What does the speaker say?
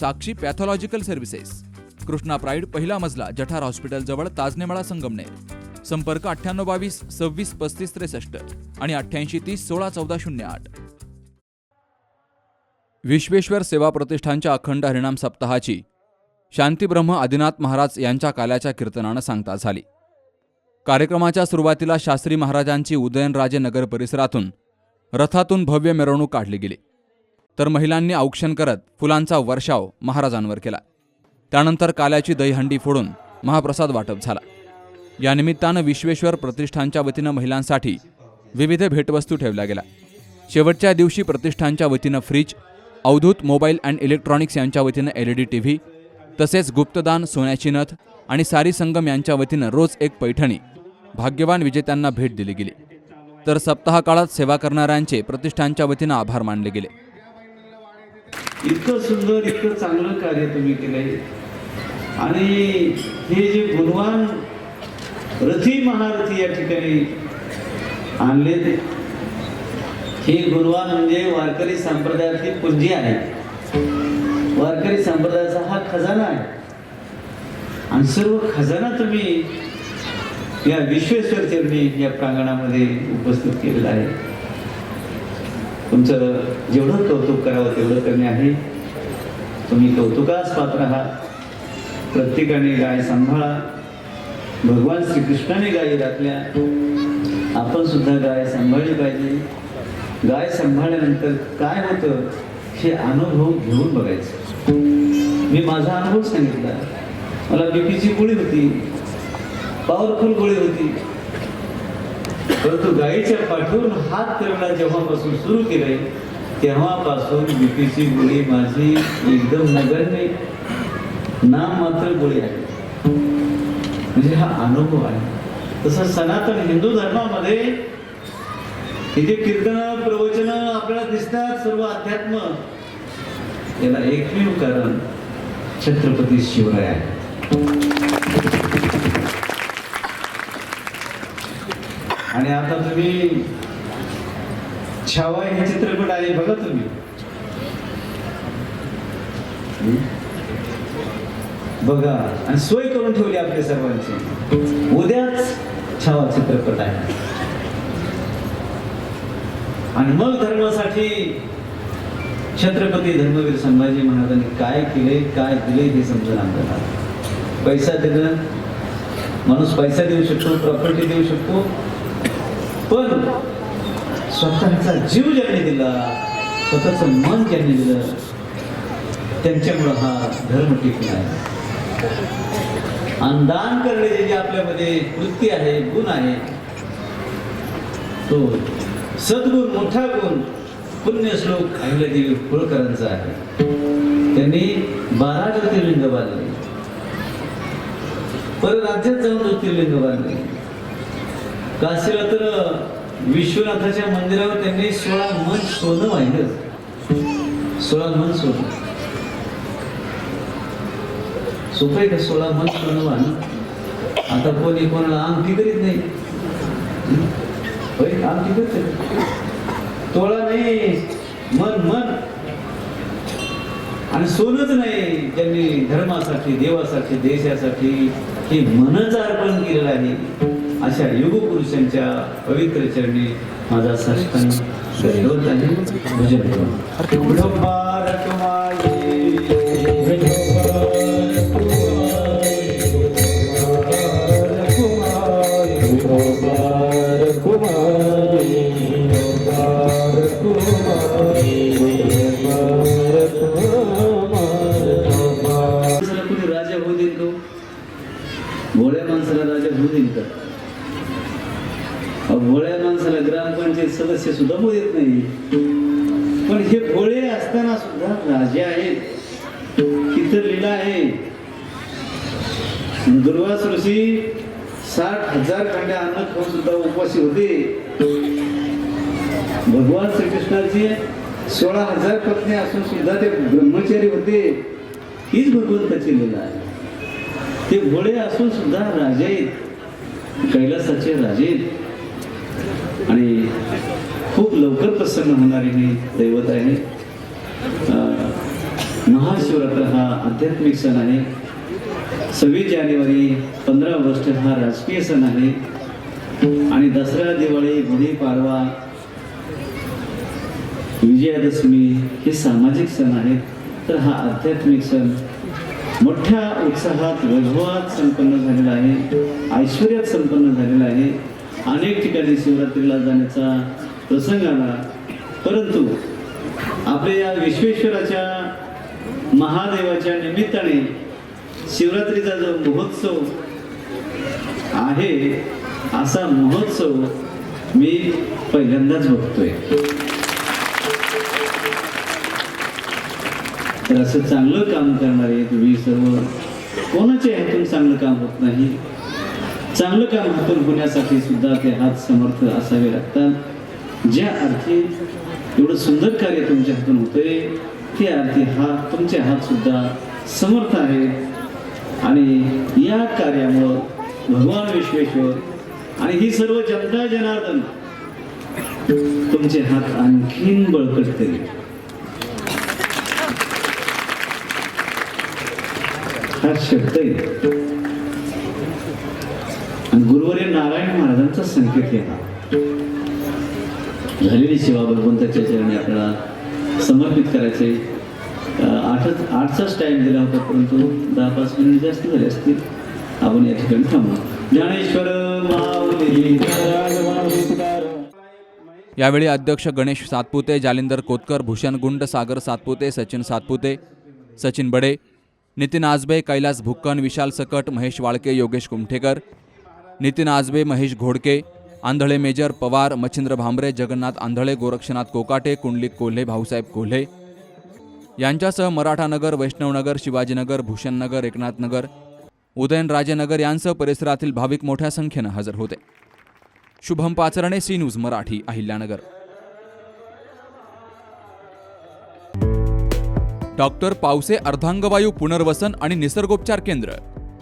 Sakshi pathological services. Krishna Pride पहिला मजला जठार हॉस्पिटलजवळ ताजनेमाळा संगमनेर. संपर्क अठ्ठ्याण्णव बावीस सव्वीस पस्तीस त्रेसष्ट आणि अठ्ठ्याऐंशी तीस सोळा चौदा शून्य आठ. विश्वेश्वर सेवा प्रतिष्ठानच्या अखंड हरिणाम सप्ताहाची शांतीब्रह्म आदिनाथ महाराज यांच्या काल्याच्या कीर्तनानं सांगता झाली. कार्यक्रमाच्या सुरुवातीला शास्त्री महाराजांची उदयनराजे नगर परिसरातून रथातून भव्य मिरवणूक काढली गेली. तर महिलांनी औक्षण करत फुलांचा वर्षाव महाराजांवर केला. त्यानंतर काल्याची दहीहंडी फोडून महाप्रसाद वाटप झाला. या निमित्तानं विश्वेश्वर प्रतिष्ठानच्या वतीनं महिलांसाठी विविध भेटवस्तू ठेवल्या गेल्या. शेवटच्या दिवशी प्रतिष्ठानच्या वतीनं fridge Avdhut mobile and electronics यांच्या वतीनं L E D T V तसेच गुप्तदान सोन्याची नथ आणि सारी संगम यांच्या वतीनं रोज एक पैठणी भाग्यवान विजेत्यांना भेट दिली गेली. तर सप्ताह काळात सेवा करणाऱ्यांचे प्रतिष्ठानच्या वतीनं आभार मानले गेले. इतकं सुंदर इतकं चांगलं कार्य तुम्ही केलंय. आणि हे जे गुणवान रथी महारथी या ठिकाणी आणले हे गुणवान म्हणजे वारकरी संप्रदायातली पुंजी आहे. वारकरी संप्रदायाचा हा खजाना आहे. आणि सर्व खजाना तुम्ही या विश्वेश्वर चरणी या प्रांगणामध्ये उपस्थित केलेला आहे. तुमचं जेवढं कौतुक करावं तेवढं कमी आहे. तुम्ही कौतुकास पात्र आहात. प्रत्येकाने गाय सांभाळा. भगवान श्रीकृष्णाने गायी राखल्या. आपण सुद्धा गाय सांभाळली पाहिजे. गाय सांभाळल्यानंतर काय होतं हे अनुभव घेऊन बघायचं. मी माझा अनुभव सांगितला. मला बीपीची गोळी होती. पॉवरफुल गोळी होती. परंतु गायीच्या पाठवून हात फिरवणं जेव्हापासून सुरू केलंय तेव्हापासून बीपीची गोळी माझी एकदम नगण्य नाम मात्र गोळी आहे. म्हणजे हा अनुभव आहे. तसं सनातन हिंदू धर्मामध्ये इथे कीर्तन प्रवचन आपल्याला दिसतात सर्व अध्यात्म. याला एकमेव कारण छत्रपती शिवराय आहे आणि आता तुम्ही छावा हे चित्रपट आहे बघा तुम्ही. बघा. आणि सोय करून ठेवली आपल्या सर्वांची. उद्याच छावा चित्रपट आहे. आणि मग धर्मासाठी छत्रपती धर्मवीर संभाजी महाराजांनी काय केले काय दिले हे समजून आपल्याला पैसा दिलं. माणूस पैसा देऊ शकतो प्रॉपर्टी देऊ शकतो. पण स्वतःचा जीव ज्यांनी दिला स्वतःचं मन ज्यांनी दिलं त्यांच्यामुळं हा धर्म टिकला आहे. आणि दान करण्याचे जे आपल्यामध्ये वृत्ती आहे गुण आहे तो सद्गुण मोठा गुण पुण्य श्लोक अहिल्यादेवी होळकरांचा आहे. त्यांनी बारा ज्योतिर्लिंग बांधले. परत राज्यात जाऊन ज्योतिर्लिंग बांधले. काशीरात्र तर विश्वनाथाच्या मंदिरावर त्यांनी सोळा मन सोनं वाहिलं सोळा मन सोनं. सोपं आहे का सोळा मन सोनं वाहन आता कोणी कोणाला अंगठी करीत नाही. आम होय अंगठी तोळा नाही. मन मन. आणि सोनच नाही त्यांनी धर्मासाठी देवासाठी देशासाठी. हे मनच अर्पण केलेलं आहे. अशा युग पुरुषांच्या पवित्र चरणी माझा साष्टांग दंडवत आहे. भजन कोणी राजा होऊ देईल का? भोळ्या माणसाला राजा होऊ देईल का अहो, भोळ्या माणसाला ग्रामपंचायत सदस्य सुद्धा बोलत देत नाही. पण हे भोळे असताना सुद्धा राजे आहेत. इतर लिला आहे. दुर्वास ऋषी साठ हजार कांड्या अन्न खाऊन सुद्धा उपवासी होते. भगवान श्रीकृष्णाचे सोळा हजार पत्नी असून सुद्धा ते ब्रह्मचारी होते. हीच भगवंताची लिला आहे. ते भोळे असून सुद्धा राजे आहेत. कैलासाचे राजे आहेत. आणि खूप लवकर प्रसन्न होणारे हे दैवत आहे. महाशिवरात्र हा आध्यात्मिक सण आहे. सव्वीस जानेवारी पंधरा ऑगस्ट हा राजकीय सण आहे. आणि दसरा दिवाळी गुढीपाडवा विजयादशमी हे सामाजिक सण आहेत. तर हा आध्यात्मिक सण मोठ्या उत्साहात वैभवात संपन्न झालेला आहे. ऐश्वर्यात संपन्न झालेला आहे. अनेक ठिकाणी शिवरात्रीला जाण्याचा प्रसंग आला. परंतु आपल्या या विश्वेश्वराच्या महादेवाच्या निमित्ताने शिवरात्रीचा जो महोत्सव आहे असा महोत्सव मी पहिल्यांदाच बघतोय. तर असं चांगलं काम करणारे तुम्ही सर्व कोणाच्या ह्यातून चांगलं काम होत नाही? चांगलं काम हातून होण्यासाठी सुद्धा ते हात समर्थ असावे लागतात. ज्या अर्थी एवढं सुंदर कार्य तुमच्या हातून होतंय ते अर्थी हात तुमचे हात सुद्धा समर्थ आहेत आणि या कार्यामुळं भगवान विश्वेश्वर आणि ही सर्व जनता जनार्दन तुमचे हात आणखीन बळकट हा शब्द आहे. आणि गुरुवारी नारायण महाराजांचा संकेत आहे झालेली सेवा भगवंताच्या चरणी आपल्याला समर्पित करायचे. आठच आठचाच टाईम दिला होता परंतु दहा पाच मिनिट जास्त झाले असतील. आपण या ठिकाणी थांबू. ज्ञानेश्वर यावेळी अध्यक्ष गणेश सातपुते जालिंदर कोतकर भूषण गुंड सागर सातपुते सचिन सातपुते सचिन बडे नितीन आजबे कैलास भुक्कन विशाल सकट महेश वाळके योगेश कुमठेकर नितीन आजबे महेश घोडके आंधळे मेजर पवार मच्छिंद्र भांबरे जगन्नाथ आंधळे गोरक्षनाथ कोकाटे कुंडलिक कोल्हे भाऊसाहेब कोल्हे. यांच्यासह मराठानगर वैष्णवनगर शिवाजीनगर भूषणनगर एकनाथनगर उदयनराजेनगर यांसह परिसरातील भाविक मोठ्या संख्येनं हजर होते. Shubham Pacharne C news Marathi Ahilyanagar. Doctor Pawase अर्धांगवायू पुनर्वसन आणि निसर्गोपचार केंद्र.